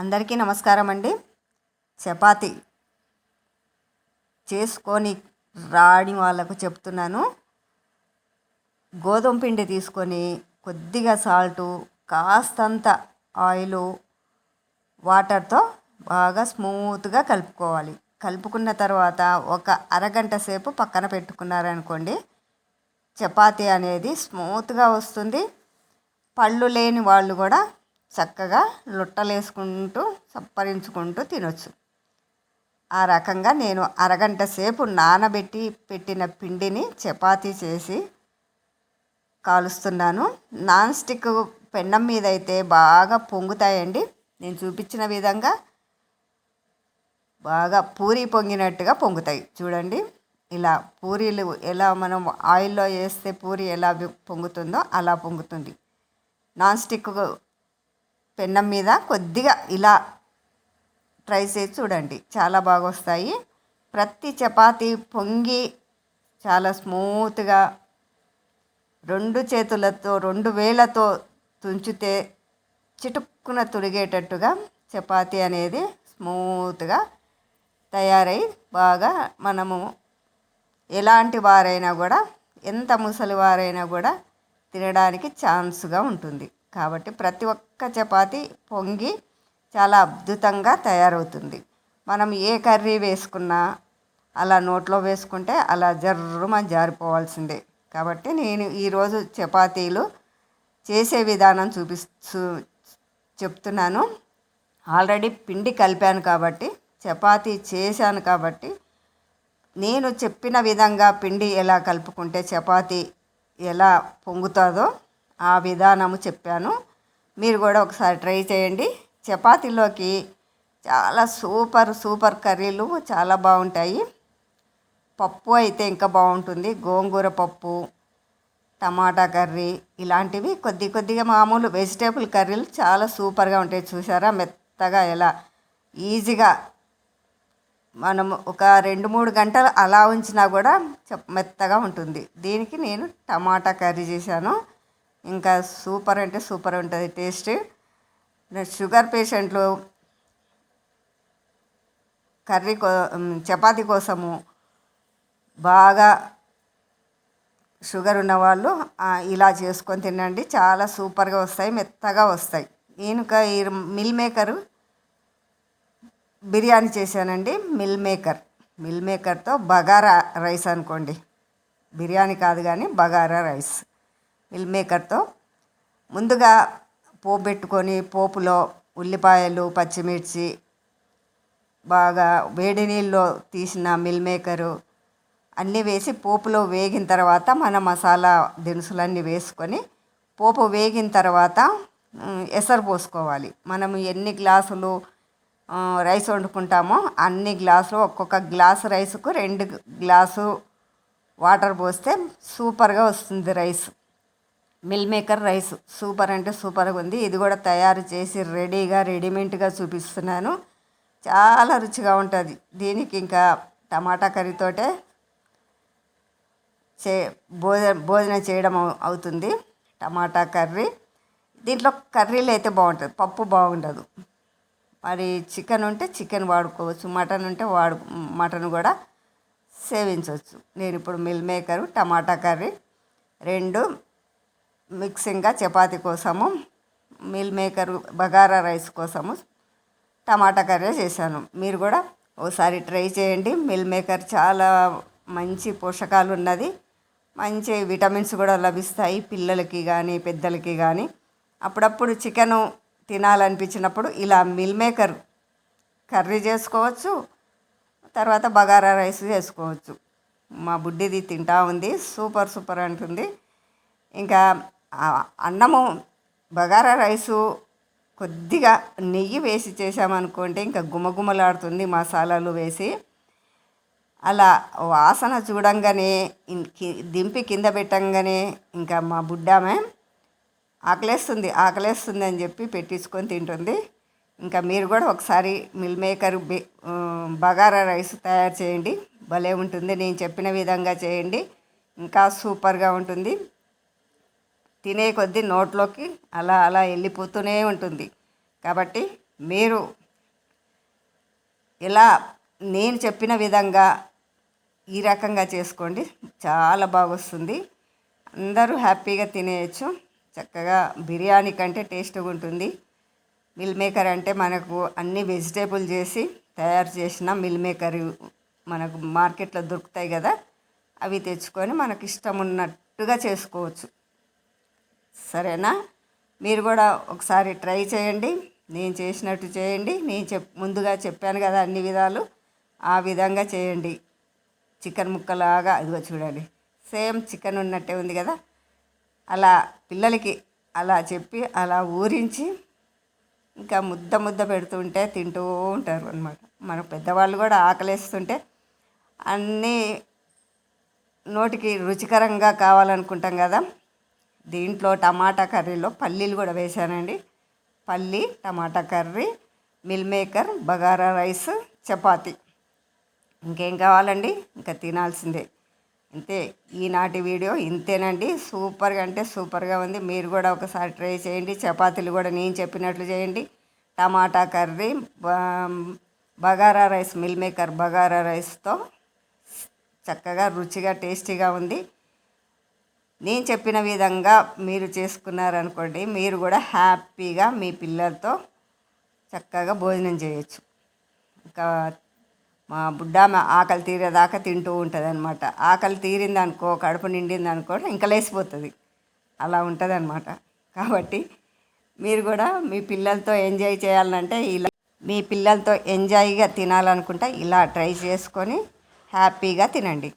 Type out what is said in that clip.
అందరికీ నమస్కారం అండి. చపాతి చేసుకొని రాని వాళ్ళకు చెప్తున్నాను. గోధుమ పిండి తీసుకొని కొద్దిగా సాల్టు కాస్తంత ఆయిలు వాటర్తో బాగా స్మూత్గా కలుపుకోవాలి. కలుపుకున్న తర్వాత ఒక అరగంట సేపు పక్కన పెట్టుకున్నారనుకోండి చపాతీ అనేది స్మూత్గా వస్తుంది. పళ్ళు లేని వాళ్ళు కూడా చక్కగా లొట్టలేసుకుంటూ సప్పరించుకుంటూ తినొచ్చు. ఆ రకంగా నేను అరగంట సేపు నానబెట్టి పెట్టిన పిండిని చపాతీ చేసి కాలుస్తున్నాను. నాన్ స్టిక్ పెన్నం మీద అయితే బాగా పొంగుతాయండి. నేను చూపించిన విధంగా బాగా పూరి పొంగినట్టుగా పొంగుతాయి. చూడండి ఇలా పూరీలు ఎలా మనం ఆయిల్లో వేస్తే పూరి ఎలా పొంగుతుందో అలా పొంగుతుంది. నాన్ స్టిక్ పెన్నం మీద కొద్దిగా ఇలా ట్రై చేసి చూడండి. చాలా బాగా వస్తాయి ప్రతి చపాతీ పొంగి చాలా స్మూత్గా రెండు చేతులతో రెండు వేలతో తుంచితే చిటుక్కున తురిగేటట్టుగా చపాతీ అనేది స్మూత్గా తయారై బాగా మనము ఎలాంటి వారైనా కూడా ఎంత ముసలి వారైనా కూడా తినడానికి ఛాన్స్గా ఉంటుంది. కాబట్టి ప్రతి ఒక్క చపాతి పొంగి చాలా అద్భుతంగా తయారవుతుంది. మనం ఏ కర్రీ వేసుకున్నా అలా నోట్లో వేసుకుంటే అలా జర్రుమని జారిపోవాల్సిందే. కాబట్టి నేను ఈరోజు చపాతీలు చేసే విధానం చూపిస్తూ చెప్తున్నాను. ఆల్రెడీ పిండి కలిపాను కాబట్టి చపాతీ చేశాను కాబట్టి నేను చెప్పిన విధంగా పిండి ఎలా కలుపుకుంటే చపాతీ ఎలా పొంగుతుందో ఆ విధానము చెప్పాను. మీరు కూడా ఒకసారి ట్రై చేయండి. చపాతీలోకి చాలా సూపర్ సూపర్ కర్రీలు చాలా బాగుంటాయి. పప్పు అయితే ఇంకా బాగుంటుంది. గోంగూర పప్పు టమాటా కర్రీ ఇలాంటివి కొద్ది కొద్దిగా మామూలు వెజిటేబుల్ కర్రీలు చాలా సూపర్గా ఉంటాయి. చూసారా? మెత్తగా ఎలా ఈజీగా మనం ఒక రెండు మూడు గంటలు అలా ఉంచినా కూడా మెత్తగా ఉంటుంది. దీనికి నేను టమాటా కర్రీ చేశాను. ఇంకా సూపర్ అంటే సూపర్ ఉంటుంది టేస్ట్. షుగర్ పేషెంట్లు కర్రీ కో చపాతీ కోసము బాగా షుగర్ ఉన్నవాళ్ళు ఇలా చేసుకొని తినండి. చాలా సూపర్గా వస్తాయి మెత్తగా వస్తాయి. నేను ఈ మిల్ మేకరు బిర్యానీ చేశానండి మిల్ మేకర్. మిల్ మేకర్తో బగారా రైస్ అనుకోండి. బిర్యానీ కాదు కానీ బగారా రైస్. మిల్ మేకర్తో ముందుగా పోపు పెట్టుకొని పోపులో ఉల్లిపాయలు పచ్చిమిర్చి బాగా వేడి నీళ్ళలో తీసిన మిల్ మేకరు అన్నీ వేసి పోపులో వేగిన తర్వాత మన మసాలా దినుసులన్నీ వేసుకొని పోపు వేగిన తర్వాత ఎసరు పోసుకోవాలి. మనం ఎన్ని గ్లాసులు రైస్ వండుకుంటామో అన్ని గ్లాసులు ఒక్కొక్క గ్లాసు రైస్కు రెండు గ్లాసు వాటర్ పోస్తే సూపర్గా వస్తుంది rice. Meal maker rice. Super అంటే సూపర్గా ఉంది. ఇది కూడా తయారు చేసి రెడీగా రెడీమేడ్గా చూపిస్తున్నాను. చాలా రుచిగా ఉంటుంది. దీనికి ఇంకా టమాటా కర్రీతోటే చే భోజన భోజనం చేయడం అవుతుంది. Tomato curry. దీంట్లో కర్రీలు అయితే బాగుంటుంది. పప్పు బాగుండదు. మరి చికెన్ ఉంటే చికెన్ వాడుకోవచ్చు. మటన్ ఉంటే వాడు మటన్ కూడా సేవించవచ్చు. నేను ఇప్పుడు మిల్ మేకరు టమాటా కర్రీ రెండు. మిక్సింగ్గా చపాతి కోసము మిల్ మేకర్ బగారా రైస్ కోసము టమాటా కర్రీ చేశాను. మీరు కూడా ఒకసారి ట్రై చేయండి. మిల్ మేకర్ చాలా మంచి పోషకాలు ఉన్నది. మంచి విటమిన్స్ కూడా లభిస్తాయి పిల్లలకి కానీ పెద్దలకి కానీ అప్పుడప్పుడు చికెను తినాలనిపించినప్పుడు ఇలా మిల్ మేకర్ కర్రీ చేసుకోవచ్చు తర్వాత బగారా రైస్ చేసుకోవచ్చు. మా బుడ్డిది తింటా ఉంది. సూపర్ సూపర్ అంటుంది. ఇంకా అన్నము బగారా రైసు కొద్దిగా నెయ్యి వేసి చేసామనుకోండి ఇంకా గుమగుమలాడుతుంది మసాలాలు వేసి. అలా వాసన చూడంగానే దింపి కింద పెట్టంగానే ఇంకా మా బుడ్డామే ఆకలేస్తుంది ఆకలేస్తుంది అని చెప్పి పెట్టించుకొని తింటుంది. ఇంకా మీరు కూడా ఒకసారి మిల్ మేకర్ బగారా రైస్ తయారు చేయండి. భలే ఉంటుంది నేను చెప్పిన విధంగా చేయండి. ఇంకా సూపర్గా ఉంటుంది. తినే కొద్దీ నోట్లోకి అలా అలా వెళ్ళిపోతూనే ఉంటుంది. కాబట్టి మీరు ఇలా నేను చెప్పిన విధంగా ఈ రకంగా చేసుకోండి. చాలా బాగొస్తుంది. అందరూ హ్యాపీగా తినేయచ్చు. చక్కగా బిర్యానీ కంటే టేస్ట్గా ఉంటుంది. మిల్ మేకర్ అంటే మనకు అన్ని వెజిటేబుల్ చేసి తయారు చేసిన మిల్ మేకర్ మనకు మార్కెట్లో దొరుకుతాయి కదా అవి తెచ్చుకొని మనకు ఇష్టం ఉన్నట్టుగా చేసుకోవచ్చు. సరేనా? మీరు కూడా ఒకసారి ట్రై చేయండి. నేను చేసినట్టు చేయండి. నేను చెప్ ముందుగా చెప్పాను కదా అన్ని విధాలు. ఆ విధంగా చేయండి. చికెన్ ముక్కలాగా అదిగో చూడండి. సేమ్ చికెన్ ఉన్నట్టే ఉంది కదా? అలా పిల్లలకి అలా చెప్పి అలా ఊరించి ఇంకా ముద్ద ముద్ద పెడుతుంటే తింటూ ఉంటారు అనమాట మన పెద్దవాళ్ళు కూడా ఆకలేస్తుంటే అన్నీ నోటికి రుచికరంగా కావాలనుకుంటాం కదా? దీంట్లో టమాటా కర్రీలో పల్లీలు కూడా వేసానండి పల్లి tomato curry meal maker bagara rice chapati. ఇంకేం కావాలండి? ఇంకా తినాల్సిందే. అంతే ఈనాటి వీడియో ఇంతేనండి. సూపర్గా అంటే సూపర్గా ఉంది. మీరు కూడా ఒకసారి ట్రై చేయండి. చపాతీలు కూడా నేను చెప్పినట్లు చేయండి. Tomato curry bagara rice meal maker bagara రైస్తో చక్కగా రుచిగా టేస్టీగా ఉంది. నేను చెప్పిన విధంగా మీరు చేసుకున్నారనుకోండి మీరు కూడా హ్యాపీగా మీ పిల్లలతో చక్కగా భోజనం చేయొచ్చు. ఇంకా మా బుడ్డ ఆకలి తీరేదాకా తింటూ ఉంటుంది అనమాట ఆకలి తీరిందనుకో కడుపు నిండిందనుకో ఇంకా లేసిపోతుంది అలా ఉంటుంది అనమాట కాబట్టి మీరు కూడా మీ పిల్లలతో ఎంజాయ్ చేయాలంటే ఇలా మీ పిల్లలతో ఎంజాయ్గా తినాలనుకుంటే ఇలా ట్రై చేసుకొని హ్యాపీగా తినండి.